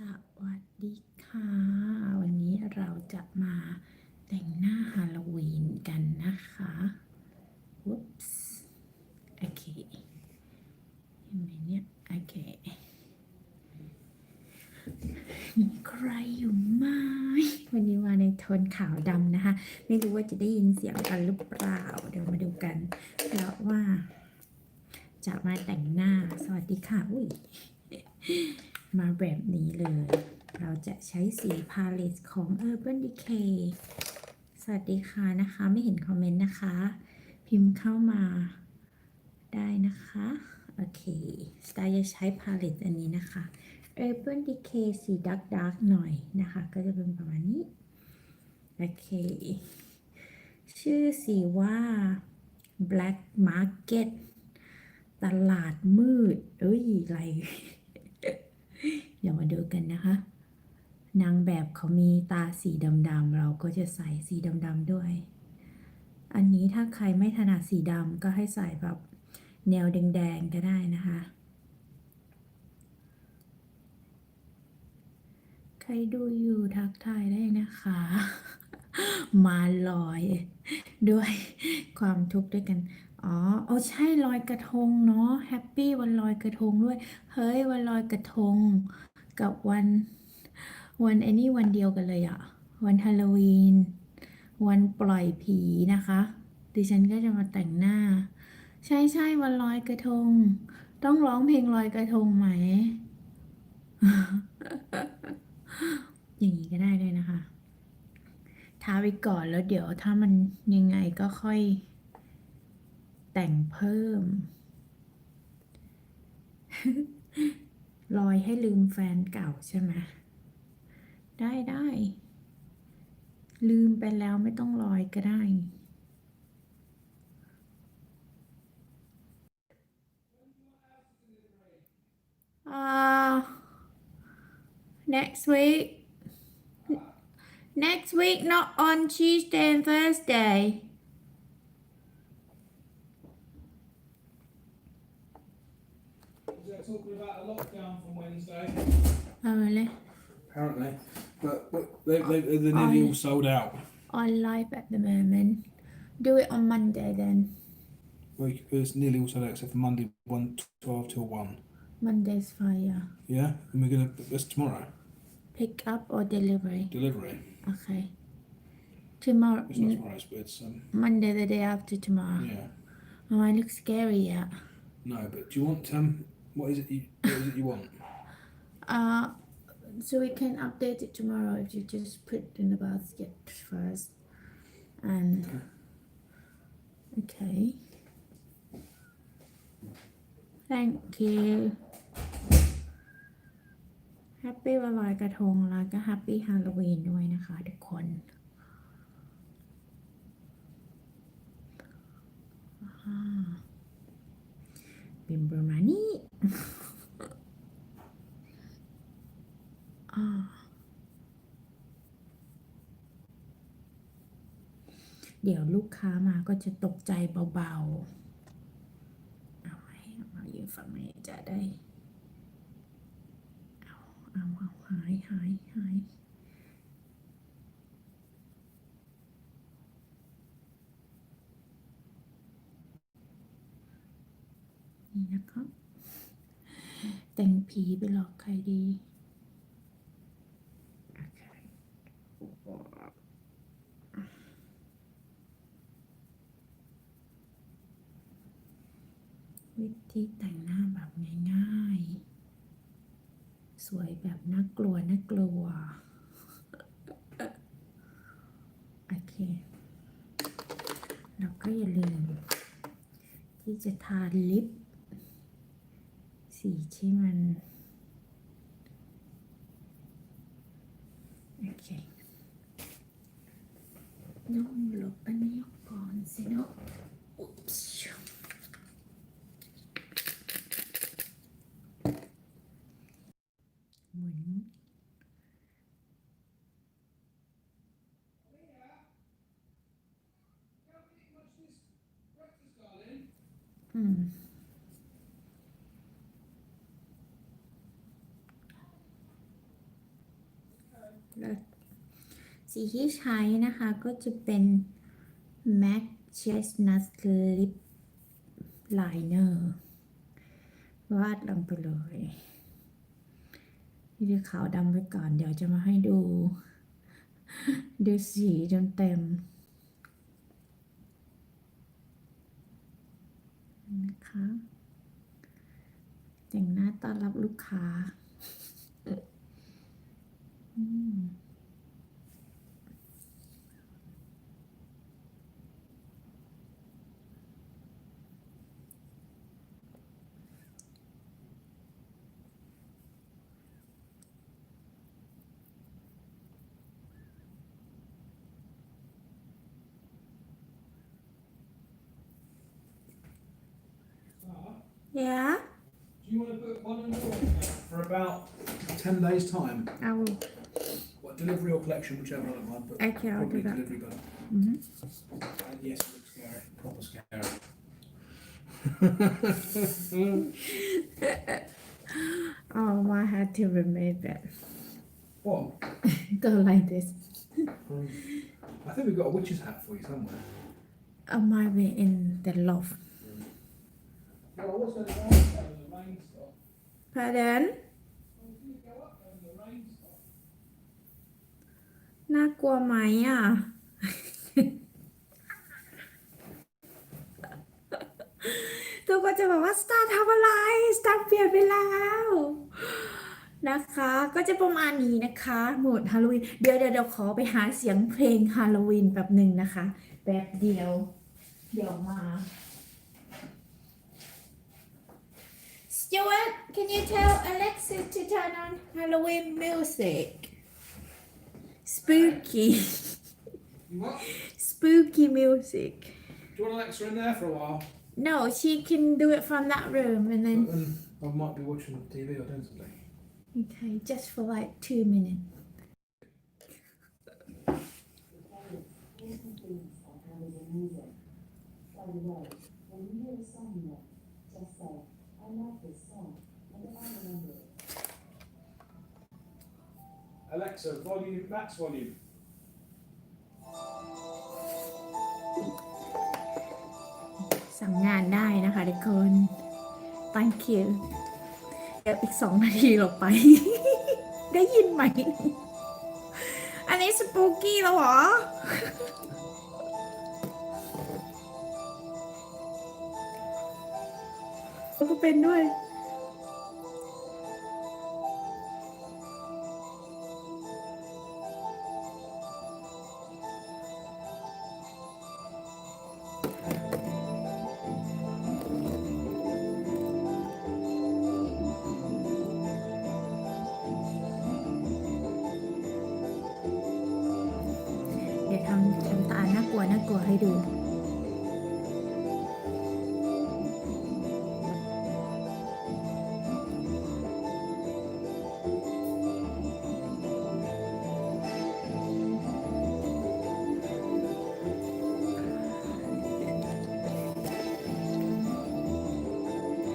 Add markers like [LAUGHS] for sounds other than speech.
สวัสดีค่ะ วันนี้เราจะมาแต่งหน้าฮาโลวีนกันนะคะวุ๊ปส์โอเคเห็นไหมเนี่ยโอเคมีใครอยู่ไหมวันนี้มาในโทนขาวดำนะคะ ไม่รู้ว่าจะได้ยินเสียงกันหรือเปล่า เดี๋ยวมาดูกันแล้วว่า จะมาแต่งหน้าสวัสดีค่ะอุ้ย มาแบบนี้เลย เราจะใช้สีพาเลตของ Urban Decay สวัสดีค่ะนะคะ ไม่เห็นคอมเมนต์นะคะ พิมพ์เข้ามาได้นะคะ โอเค สไตล์จะใช้พาเลตอันนี้นะคะ Urban Decay สีดักดักหน่อยนะคะ ก็จะเป็นประมาณนี้ โอเค ชื่อสีว่า Black Market ตลาดมืด เอ้ย อะไร ดี๋ยวมาดูกันนะคะ นางแบบเขามีตาสีดำๆเราก็จะใส่สีดำๆด้วย อันนี้ถ้าใครไม่ถนัดสีดำก็ให้ใส่แบบแนวแดงๆก็ได้นะคะ ใครดูอยู่ทักทายได้นะคะ มาลอยด้วยความทุกข์ด้วยกัน อ๋อ เอาใช่ลอยกระทงเนาะ แฮปปี้วันลอยกระทงด้วย เฮ้ยวันลอยกระทง กับวันวันไอ้นี่วันเดียวกันเลยอะวันฮาโลวีน วันปล่อยผีนะคะ ดิฉันก็จะมาแต่งหน้า ใช่ใช่วันลอยกระทง ต้องร้องเพลงลอยกระทงไหม อย่างนี้ก็ได้ด้วยนะคะทาไปก่อนแล้วเดี๋ยวถ้ามันยังไงก็ค่อยแต่งเพิ่ม ลอยให้ลืมแฟนเก่าใช่ไหมได้ได้ ลืมไปแล้วไม่ต้องลอยก็ได้อ่า next week next week not on Tuesday and Thursday lockdown from Wednesday, oh really apparently. But, but they, they, they're nearly all sold out. on live at the moment do it on Monday then We, it's nearly all sold out except for Monday, 1, 12 till 1. Monday's fire Yeah? And we're going to, that's tomorrow. pick up or delivery Delivery. okay tomorrow It's not tomorrow, but it's, um, Monday the day after tomorrow yeah. oh I look scary yeah No, but do you want, um, what is it you, what is it you want? Uh, so we can update it tomorrow if you just put in the basket first. And okay. Thank you. Happy วันลอยกระทงแล้วก็ Happy Halloween ด้วยนะคะทุกคนอ่าเป็นประม ม เดี๋ยวลูกค้ามาก็จะตกใจเบาๆ เอาไว้เอามายืนฝั่งนี้จะได้ เอาเอาเอาหายหายหายนี่นะครับ แต่งผีไปหลอกใครดี วิธีแต่งหน้าแบบง่ายๆ สวยแบบน่ากลัวน่ากลัว โอเค แล้วก็อย่าลืม ที่จะทาลิป สีที่มันโอเคน้องหลบอันนี้กก่อนสิเนาะอุ๊บชิวหมุน อืม แล้ว สีที่ใช้นะคะก็จะเป็น MAC Chestnut Lip Liner วาดลงไปเลย นี่คือขาวดำไว้ก่อน เดี๋ยวจะมาให้ดู ดูสีจนเต็มะคะ แต่งหน้าต้อนรับลูกค้า อืม Yeah Do you want to put one in your for about 10 days' time? I will What, delivery or collection, whichever mind, but Okay, I'll probably do that. delivery better. Mhm. And yes, it looks scary, proper scary. [LAUGHS] Oh, I had to remove it. what? [LAUGHS] Go like this. Um, I think we've got a witch's hat for you somewhere. I might be in the loft. Pardon? น่ากลัวไหมอะ ทุกคนจะบอกว่าสตาร์ทำอะไร สตาร์เปลี่ยนไปแล้วนะคะ ก็จะประมาณนี้นะคะโหมดฮาโลวีน เดี๋ยวเดี๋ยวเดี๋ยวขอไปหาเสียงเพลงฮาโลวีนแบบหนึ่งนะคะ แบบเดียว เดี๋ยวมา Stuart can you tell Alexa to turn on Halloween music spooky You what? spooky music Do you want Alexa in there for a while? no she can do it from that room and then But then I might be watching TV or doing something. okay just for like two minutes Alexa, volume, max volume. สั่งงานได้นะคะทุกคน thank you เดี๋ยวอีกสองนาทีเราไป ได้ยินไหม อันนี้สปูกี้แล้วเหรอ ก็เป็นด้วย เดี๋ย